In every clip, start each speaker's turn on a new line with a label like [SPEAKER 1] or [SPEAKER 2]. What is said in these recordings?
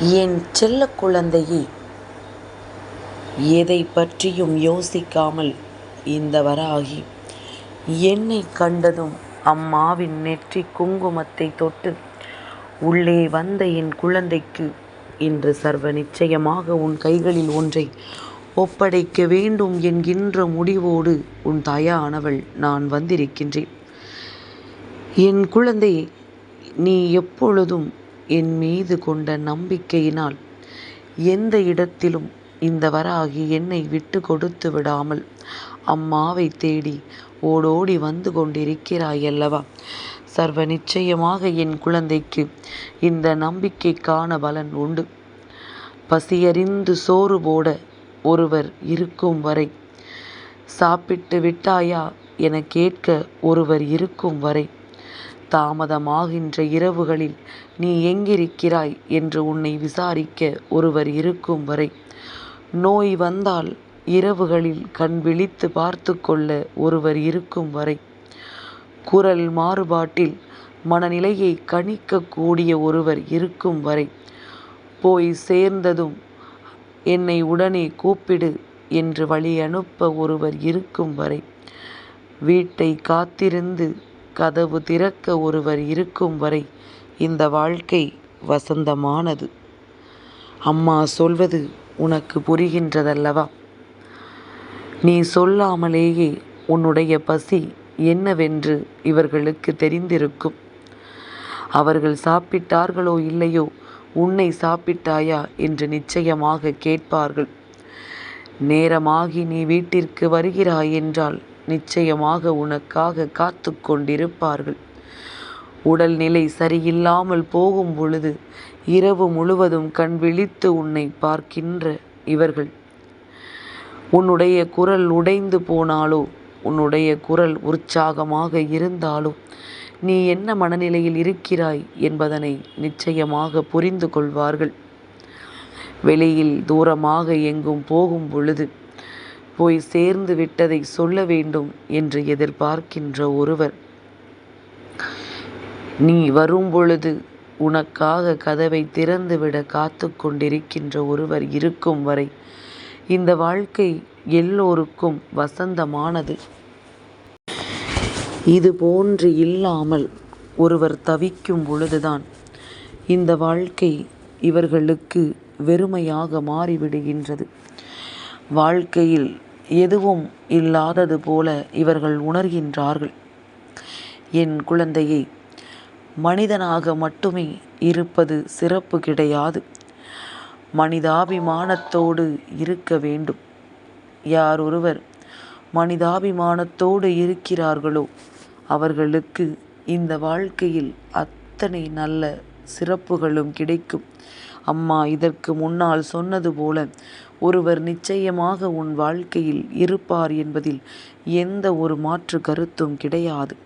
[SPEAKER 1] என் செல்ல குழந்தையே எதை பற்றியும் யோசிக்காமல் இந்த வராகி என்னை கண்டதும் அம்மாவின் நெற்றி குங்குமத்தைத் தொட்டு உள்ளே வந்த என் குழந்தைக்கு இன்று சர்வ நிச்சயமாக உன் கைகளில் ஒன்றை ஒப்படைக்க வேண்டும் என்கின்ற முடிவோடு உன் தாயானவள் நான் வந்திருக்கின்றேன். என் குழந்தை நீ எப்பொழுதும் என் மீது கொண்ட நம்பிக்கையினால் எந்த இடத்திலும் இந்த வராகி என்னை விட்டு கொடுத்து விடாமல் அம்மாவை தேடி ஓடோடி வந்து கொண்டிருக்கிறாய் அல்லவா? சர்வ நிச்சயமாக என் குழந்தைக்கு இந்த நம்பிக்கைக்கான பலன் உண்டு. பசியறிந்து சோறு போட ஒருவர் இருக்கும் வரை. சாப்பிட்டு விட்டாயா? என கேட்க ஒருவர் இருக்கும் வரை. தாமதமாகின்ற இரவுகளில் நீ எங்கிருக்கிறாய் என்று உன்னை விசாரிக்க ஒருவர் இருக்கும் வரை. நோய் வந்தால் இரவுகளில் கண் விழித்து பார்த்து கொள்ள ஒருவர் இருக்கும் வரை. குரல் மாறுபாட்டில் மனநிலையை கணிக்கக்கூடிய ஒருவர் இருக்கும் வரை. போய் சேர்ந்ததும் என்னை உடனே கூப்பிடு என்று வழி அனுப்ப ஒருவர் இருக்கும் வரை. வீட்டை காத்திருந்து கதவு திறக்க ஒருவர் இருக்கும் வரை இந்த வாழ்க்கை வசந்தமானது. அம்மா சொல்வது உனக்கு புரிகின்றதல்லவா? நீ சொல்லாமலேயே உன்னுடைய பசி என்னவென்று இவர்களுக்கு தெரிந்திருக்கும். அவர்கள் சாப்பிட்டார்களோ இல்லையோ உன்னை சாப்பிட்டாயா என்று நிச்சயமாக கேட்பார்கள். நேரமாகி நீ வீட்டிற்கு வருகிறாய் என்றால் நிச்சயமாக உனக்காக காத்து கொண்டிருப்பார்கள். உடல்நிலை சரியில்லாமல் போகும் பொழுது இரவு முழுவதும் கண் விழித்து உன்னை பார்க்கின்ற இவர்கள். உன்னுடைய குரல் உடைந்து போனாலோ உன்னுடைய குரல் உற்சாகமாக இருந்தாலோ நீ என்ன மனநிலையில் இருக்கிறாய் என்பதனை நிச்சயமாக புரிந்து கொள்வார்கள். வெளியில் தூரமாக எங்கும் போகும் பொழுது போய் சேர்ந்து விட்டதை சொல்ல வேண்டும் என்று எதிர்பார்க்கின்ற ஒருவர். நீ வரும்பொழுது உனக்காக கதவை திறந்துவிட காத்து கொண்டிருக்கின்ற ஒருவர் இருக்கும் வரை இந்த வாழ்க்கை எல்லோருக்கும் வசந்தமானது. இது போன்று இல்லாமல் ஒருவர் தவிக்கும் பொழுதுதான் இந்த வாழ்க்கை இவர்களுக்கு வெறுமையாக மாறிவிடுகின்றது. வாழ்க்கையில் எதுவும் இல்லாதது போல இவர்கள் உணர்கின்றார்கள். என் குழந்தையை மனிதனாக மட்டுமே இருப்பது சிறப்பு கிடையாது. மனிதாபிமானத்தோடு இருக்க வேண்டும். யார் ஒருவர் மனிதாபிமானத்தோடு இருக்கிறார்களோ அவர்களுக்கு இந்த வாழ்க்கையில் அத்தனை நல்ல சிறப்புகளும் கிடைக்கும். அம்மா இதற்கு முன்னால் சொன்னது போல ஒருவர் நிச்சயமாக உன் வாழ்க்கையில் இருப்பார் என்பதில் எந்த ஒரு மாற்று கருத்தும் கிடையாது.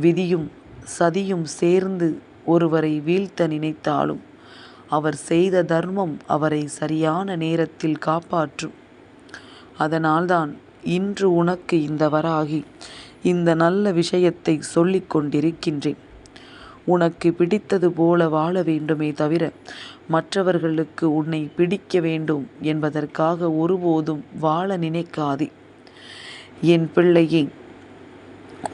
[SPEAKER 1] விதியும் சதியும் சேர்ந்து ஒருவரை வீழ்த்த நினைத்தாலும் அவர் செய்த தர்மம் அவரை சரியான நேரத்தில் காப்பாற்றும். அதனால்தான் இன்று உனக்கு இந்த வராகி இந்த நல்ல விஷயத்தை சொல்லிக் கொண்டிருக்கின்றேன். உனக்கு பிடித்தது போல வாழ வேண்டுமே தவிர மற்றவர்களுக்கு உன்னை பிடிக்க வேண்டும் என்பதற்காக ஒருபோதும் வாழ நினைக்காதே. என் பிள்ளையை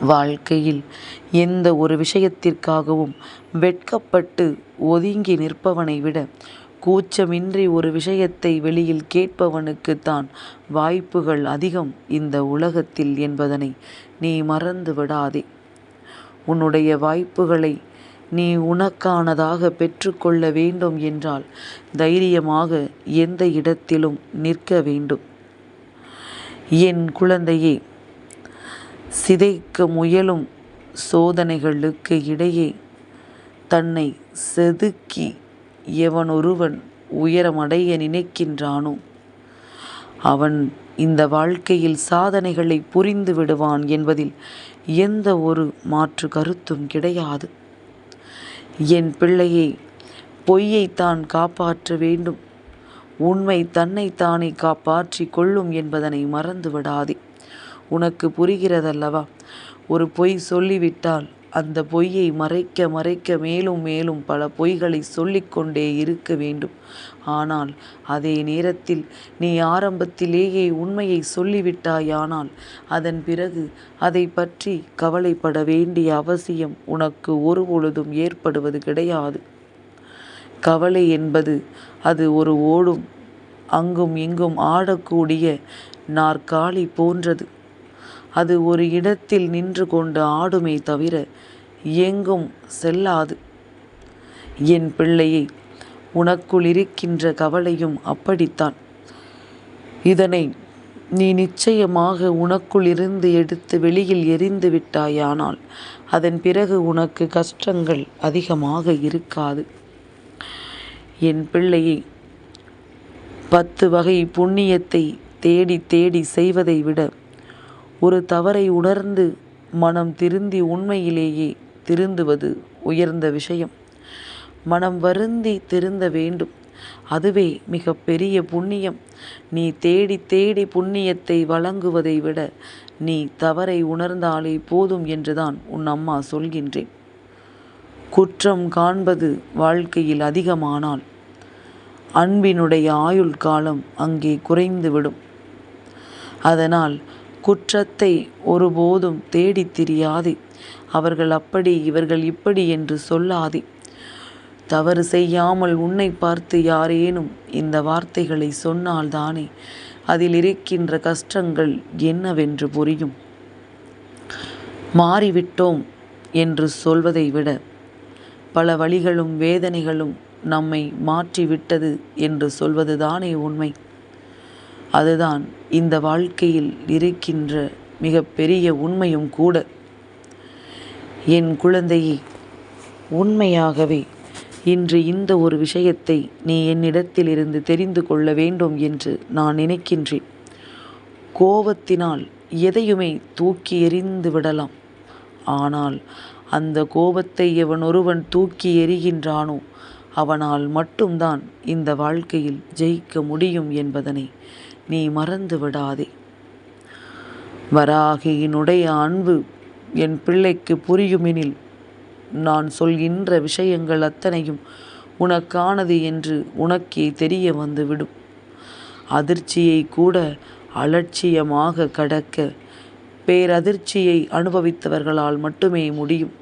[SPEAKER 1] வாழ்க்கையில் எந்த ஒரு விஷயத்திற்காகவும் வெட்கப்பட்டு ஒதுங்கி நிற்பவனை விட கூச்சமின்றி ஒரு விஷயத்தை வெளியில் கேட்பவனுக்குத்தான் வாய்ப்புகள் அதிகம் இந்த உலகத்தில் என்பதனை நீ மறந்து விடாதே. உன்னுடைய வாய்ப்புகளை நீ உனக்கானதாக பெற்றுக்கொள்ள வேண்டும் என்றால் தைரியமாக எந்த இடத்திலும் நிற்க வேண்டும். என் குழந்தையே சிதைக்க முயலும் சோதனைகளுக்கு இடையே தன்னை செதுக்கி எவனொருவன் உயரமடைய நினைக்கின்றானோ அவன் இந்த வாழ்க்கையில் சாதனைகளை புரிந்து விடுவான் என்பதில் எந்த ஒரு மாற்று கருத்தும் கிடையாது. என் பிள்ளையை பொய்யைத்தான் காப்பாற்ற வேண்டும். உண்மை தன்னைத்தானே காப்பாற்றி கொள்ளும் என்பதனை மறந்து விடாதே உனக்கு புரிகிறதல்லவா? ஒரு பொய் சொல்லிவிட்டால் அந்த பொய்யை மறைக்க மறைக்க மேலும் மேலும் பல பொய்களை சொல்லிக்கொண்டே இருக்க வேண்டும். ஆனால் அதே நேரத்தில் நீ ஆரம்பத்திலேயே உண்மையை சொல்லிவிட்டாயானால் அதன் பிறகு அதை பற்றி கவலைப்பட வேண்டிய அவசியம் உனக்கு ஒருபொழுதும் ஏற்படுவது கிடையாது. கவலை என்பது அது ஒரு ஓடும் அங்கும் இங்கும் ஆடக்கூடிய நாற்காலி போன்றது. அது ஒரு இடத்தில் நின்று கொண்டு ஆடுமே தவிர எங்கும் செல்லாது. என் பிள்ளையை உனக்குள் இருக்கின்ற கவலையும் அப்படித்தான். இதனை நீ நிச்சயமாக உனக்குள் இருந்து எடுத்து வெளியில் எரிந்து விட்டாயானால் அதன் பிறகு உனக்கு கஷ்டங்கள் அதிகமாக இருக்காது. என் பிள்ளையை பத்து வகை புண்ணியத்தை தேடி தேடி செய்வதை விட ஒரு தவறை உணர்ந்து மனம் திருந்தி உண்மையிலேயே திருந்துவது உயர்ந்த விஷயம். மனம் வருந்தி திருந்த வேண்டும். அதுவே மிக பெரிய புண்ணியம். நீ தேடி தேடி புண்ணியத்தை வழங்குவதை விட நீ தவறை உணர்ந்தாலே போதும் என்றுதான் உன் அம்மா சொல்கின்றேன். குற்றம் காண்பது வாழ்க்கையில் அதிகமானால் அன்பினுடைய ஆயுள் காலம் அங்கே குறைந்துவிடும். அதனால் குற்றத்தை ஒருபோதும் தேடித் திரியாதே. அவர்கள் அப்படி இவர்கள் இப்படி என்று சொல்லாதே. தவறு செய்யாமல் உன்னை பார்த்து யாரேனும் இந்த வார்த்தைகளை சொன்னால்தானே அதில் இருக்கின்ற கஷ்டங்கள் என்னவென்று புரியும். மாறிவிட்டோம் என்று சொல்வதை விட பல வழிகளும் வேதனைகளும் நம்மை மாற்றிவிட்டது என்று சொல்வதுதானே உண்மை. அதுதான் இந்த வாழ்க்கையில் இருக்கின்ற மிகப்பெரிய உண்மையும் கூட. என் குழந்தையே உண்மையாகவே இன்று இந்த ஒரு விஷயத்தை நீ என்னிடத்தில் இருந்து தெரிந்து கொள்ள வேண்டும் என்று நான் நினைக்கின்றேன். கோபத்தினால் எதையுமே தூக்கி எறிந்து விடலாம். ஆனால் அந்த கோபத்தை எவன் ஒருவன் தூக்கி எறிகின்றானோ அவனால் மட்டும்தான் இந்த வாழ்க்கையில் ஜெயிக்க முடியும் என்பதனை நீ மறந்து விடாதே. வராகியினுடைய அன்பு என் பிள்ளைக்கு புரியுமெனில் நான் சொல்கின்ற விஷயங்கள் அத்தனையும் உனக்கானது என்று உனக்கே தெரிய வந்துவிடும். அதிர்ச்சியை கூட அலட்சியமாக கடக்க பேரதிர்ச்சியை அனுபவித்தவர்களால் மட்டுமே முடியும்.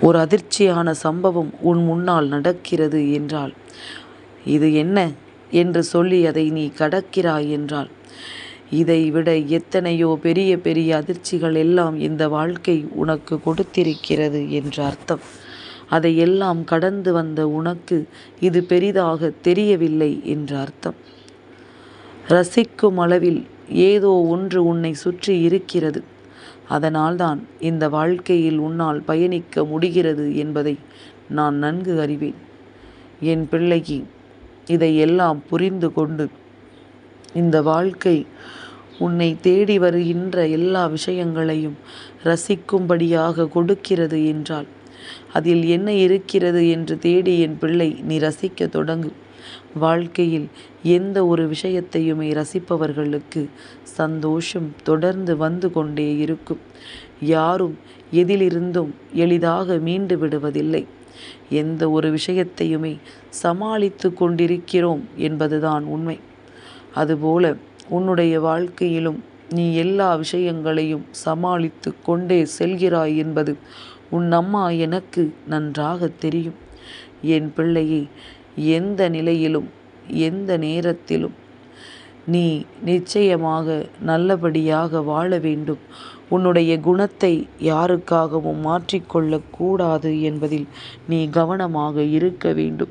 [SPEAKER 1] ஒரு அதிர்ச்சியான சம்பவம் உன் முன்னால் நடக்கிறது என்றால் இது என்ன? என்று சொல்லி அதை நீ கடக்கிறாய் என்றால் இதை விட எத்தனையோ பெரிய பெரிய அதிர்ச்சிகள் எல்லாம் இந்த வாழ்க்கை உனக்கு கொடுத்திருக்கிறது என்ற அர்த்தம். அதையெல்லாம் கடந்து வந்த உனக்கு இது பெரிதாக தெரியவில்லை என்ற அர்த்தம். ரசிக்கும் அளவில் ஏதோ ஒன்று உன்னை சுற்றி இருக்கிறது. அதனால்தான் இந்த வாழ்க்கையில் உன்னால் பயணிக்க முடிகிறது என்பதை நான் நன்கு அறிவேன். என் பிள்ளைக்கு இதையெல்லாம் புரிந்து கொண்டு இந்த வாழ்க்கை உன்னை தேடி வருகின்ற எல்லா விஷயங்களையும் ரசிக்கும்படியாக கொடுக்கிறது என்றால் அதில் என்ன இருக்கிறது என்று தேடி என் பிள்ளை நீ ரசிக்க தொடங்கு. வாழ்க்கையில் எந்த ஒரு விஷயத்தையுமே ரசிப்பவர்களுக்கு சந்தோஷம் தொடர்ந்து வந்து கொண்டே இருக்கும். யாரும் எதிலிருந்தும் எளிதாக மீண்டு விடுவதில்லை. எந்த ஒரு விஷயத்தையுமே சமாளித்து கொண்டிருக்கிறோம் என்பதுதான் உண்மை. அதுபோல உன்னுடைய வாழ்க்கையிலும் நீ எல்லா விஷயங்களையும் சமாளித்து கொண்டே செல்கிறாய் என்பது உன் அம்மா எனக்கு நன்றாக தெரியும். என் பிள்ளையை எந்த நிலையிலும் எந்த நேரத்திலும் நீ நிச்சயமாக நல்லபடியாக வாழ வேண்டும். உன்னுடைய குணத்தை யாருக்காகவும் மாற்றிக்கொள்ளக்கூடாது என்பதில் நீ கவனமாக இருக்க வேண்டும்.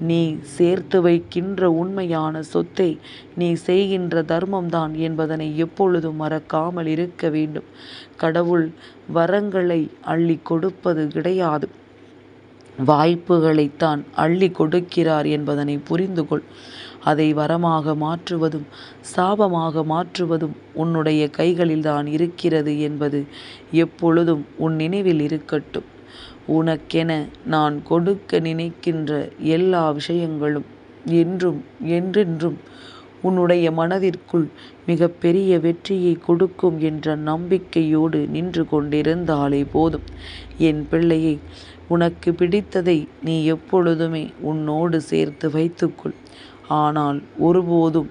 [SPEAKER 1] நீ சேர்த்து வைக்கின்ற உண்மையான சொத்தை நீ செய்கின்ற தர்மம்தான் என்பதனை எப்பொழுதும் மறக்காமல் இருக்க வேண்டும். கடவுள் வரங்களை அள்ளி கொடுப்பது கிடையாது. வாய்ப்புகளைத்தான் அள்ளி கொடுக்கிறார் என்பதனை புரிந்து கொள் அதை வரமாக மாற்றுவதும் சாபமாக மாற்றுவதும் உன்னுடைய கைகளில்தான் இருக்கிறது என்பது எப்பொழுதும் உன் நினைவில் இருக்கட்டும். உனக்கென நான் கொடுக்க நினைக்கின்ற எல்லா விஷயங்களும் என்றும் என்றென்றும் உன்னுடைய மனதிற்குள் மிகப்பெரிய வெற்றியை கொடுக்கும் என்ற நம்பிக்கையோடு நின்று கொண்டிருந்தாலே போதும். என் பிள்ளையை உனக்கு பிடித்ததை நீ எப்பொழுதுமே உன்னோடு சேர்த்து வைத்துக்கொள். ஆனால் ஒருபோதும்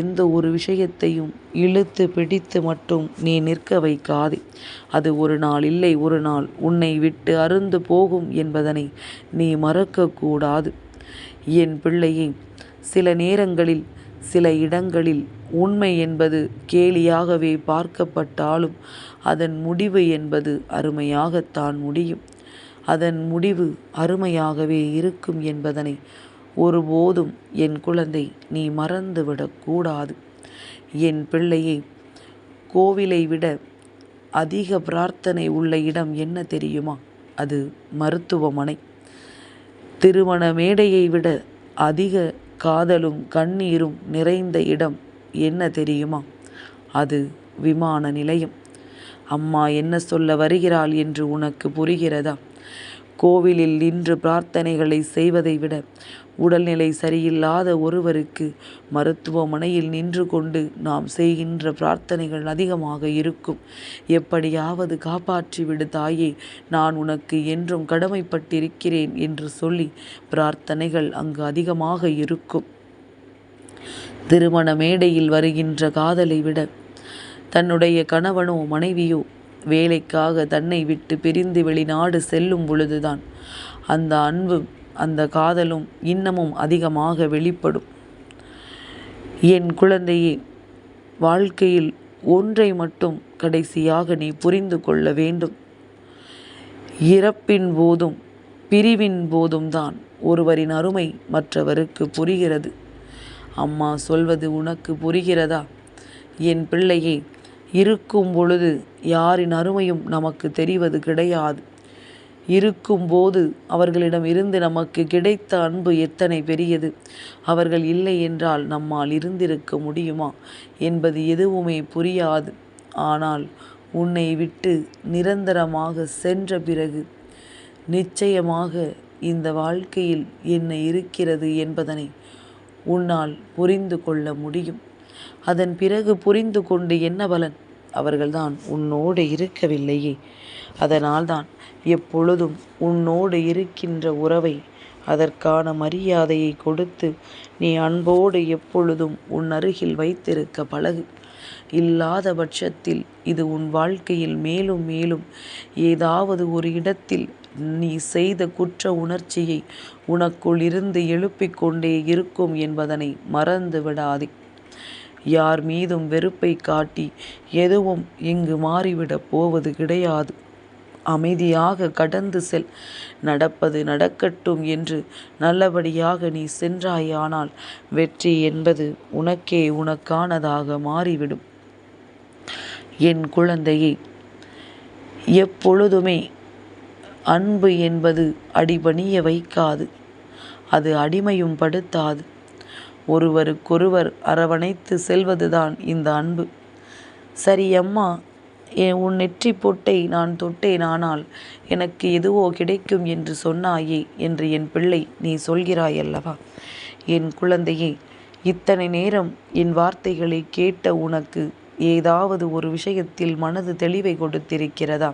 [SPEAKER 1] எந்த ஒரு விஷயத்தையும் இழுத்து பிடித்து மட்டும் நீ நிற்க வைக்காதே. அது ஒரு நாள் இல்லை ஒரு நாள் உன்னை விட்டு அருந்து போகும் என்பதனை நீ மறக்கக்கூடாது. என் பிள்ளையை சில நேரங்களில் சில இடங்களில் உண்மை என்பது கேலியாகவே பார்க்கப்பட்டாலும் அதன் முடிவு என்பது அருமையாகத்தான் முடியும். அதன் முடிவு அருமையாகவே இருக்கும் என்பதனை ஒருபோதும் என் குழந்தை நீ மறந்துவிடக்கூடாது என் பிள்ளையை கோவிலை விட அதிக பிரார்த்தனை உள்ள இடம் என்ன தெரியுமா? அது மருத்துவமனை. திருமண மேடையை விட அதிக காதலும் கண்ணீரும் நிறைந்த இடம் என்ன தெரியுமா? அது விமான நிலையம். அம்மா என்ன சொல்ல வருகிறாள் என்று உனக்கு புரிகிறதா? கோவிலில் நின்று பிரார்த்தனைகளை செய்வதை விட உடல்நிலை சரியில்லாத ஒருவருக்கு மருத்துவமனையில் நின்று கொண்டு நாம் செய்கின்ற பிரார்த்தனைகள் அதிகமாக இருக்கும். எப்படியாவது காப்பாற்றிவிடு தாயே நான் உனக்கு என்றும் கடமைப்பட்டிருக்கிறேன் என்று சொல்லி பிரார்த்தனைகள் அங்கு அதிகமாக இருக்கும். திருமண மேடையில் வருகின்ற காதலை விட தன்னுடைய கணவனோ மனைவியோ வேலைக்காக தன்னை விட்டு பிரிந்து வெளிநாடு செல்லும் பொழுதுதான் அந்த அன்பும் அந்த காதலும் இன்னமும் அதிகமாக வெளிப்படும். என் குழந்தையே வாழ்க்கையில் ஒன்றை மட்டும் கடைசியாக நீ புரிந்து கொள்ள வேண்டும். இறப்பின் போதும் பிரிவின் போதும் தான் ஒருவரின் அருமை மற்றவருக்கு புரிகிறது. அம்மா சொல்வது உனக்கு புரிகிறதா? என் பிள்ளையை இருக்கும் பொழுது யாரின் அருமையும் நமக்கு தெரிவது கிடையாது. இருக்கும்போது அவர்களிடம் இருந்து நமக்கு கிடைத்த அன்பு எத்தனை பெரியது. அவர்கள் இல்லை என்றால் நம்மால் இருந்திருக்க முடியுமா என்பது எதுவுமே புரியாது. ஆனால் உன்னை விட்டு நிரந்தரமாக சென்ற பிறகு நிச்சயமாக இந்த வாழ்க்கையில் என்ன இருக்கிறது என்பதனை உன்னால் புரிந்து கொள்ள முடியும். அதன் பிறகு புரிந்து கொண்டு என்ன பலன்? அவர்கள்தான் உன்னோடு இருக்கவில்லையே. அதனால்தான் எப்பொழுதும் உன்னோடு இருக்கின்ற உறவை அதற்கான மரியாதையை கொடுத்து நீ அன்போடு எப்பொழுதும் உன் அருகில் வைத்திருக்க பழகு. இல்லாத பட்சத்தில் இது உன் வாழ்க்கையில் மேலும் மேலும் ஏதாவது ஒரு இடத்தில் நீ செய்த குற்ற உணர்ச்சியை உனக்குள் இருந்து எழுப்பிக் கொண்டே இருக்கும் என்பதனை மறந்து விடாதே யார் மீதும் வெறுப்பை காட்டி எதுவும் இங்கு மாறிவிடப் போவது கிடையாது. அமைதியாக கடந்து செல். நடப்பது நடக்கட்டும் என்று நல்லபடியாக நீ சென்றாயானால் வெற்றி என்பது உனக்கே உனக்கானதாக மாறிவிடும். என் குழந்தையை எப்பொழுதுமே அன்பு என்பது அடிபணிய வைக்காது. அது அடிமையும் படுத்தாது. ஒருவருக்கொருவர் அரவணைத்து செல்வதுதான் இந்த அன்பு. சரி அம்மா உன் நெற்றி பொட்டை நான் தொட்டேன் ஆனால் எனக்கு எதுவோ கிடைக்கும் என்று சொன்னாயே என்று என் பிள்ளை நீ சொல்கிறாய் அல்லவா என் குழந்தையே இத்தனை நேரம் என் வார்த்தைகளை கேட்ட உனக்கு ஏதாவது ஒரு விஷயத்தில் மனது தெளிவை கொடுத்திருக்கிறதா?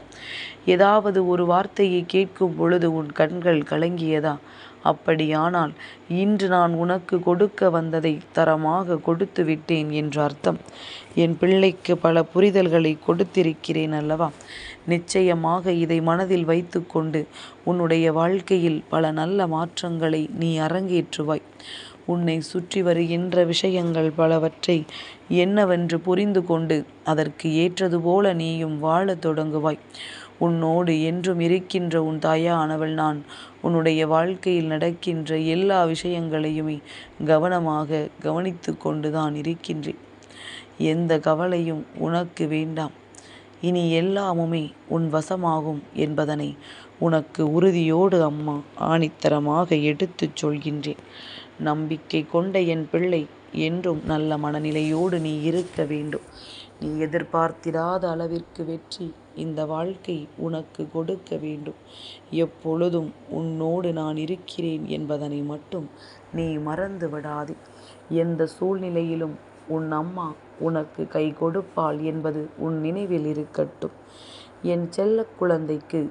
[SPEAKER 1] ஏதாவது ஒரு வார்த்தையை கேட்கும் பொழுது உன் கண்கள் கலங்கியதா? அப்படியானால் இன்று நான் உனக்கு கொடுக்க வந்ததை தரமாக கொடுத்து விட்டேன் என்று அர்த்தம். என் பிள்ளைக்கு பல புரிதல்களை கொடுத்திருக்கிறேன் அல்லவா? நிச்சயமாக இதை மனதில் வைத்துக்கொண்டு உன்னுடைய வாழ்க்கையில் பல நல்ல மாற்றங்களை நீ அரங்கேற்றுவாய். உன்னை சுற்றி வருகின்ற விஷயங்கள் பலவற்றை என்னவென்று புரிந்து கொண்டு அதற்கு ஏற்றது போல நீயும் வாழத் தொடங்குவாய். உன்னோடு என்றும் இருக்கின்ற உன் தாயானவள் நான் உன்னுடைய வாழ்க்கையில் நடக்கின்ற எல்லா விஷயங்களையுமே கவனமாக கவனித்து கொண்டுதான் இருக்கின்றேன். எந்த கவலையும் உனக்கு வேண்டாம். இனி எல்லாமுமே உன் வசமாகும் என்பதனை உனக்கு உறுதியோடு அம்மா ஆணித்தரமாக எடுத்துச் சொல்கின்றேன். நம்பிக்கை கொண்ட என் பிள்ளை என்றும் நல்ல மனநிலையோடு நீ இருக்க வேண்டும். நீ எதிர்பார்த்திராத அளவிற்கு வெற்றி இந்த வாழ்க்கை உனக்கு கொடுக்க வேண்டும். எப்பொழுதும் உன்னோடு நான் இருக்கிறேன் என்பதனை மட்டும் நீ மறந்து விடாதே. எந்த சூழ்நிலையிலும் உன் அம்மா உனக்கு கை கொடுப்பாள் என்பது உன் நினைவில் இருக்கட்டும். என் செல்ல குழந்தைக்கு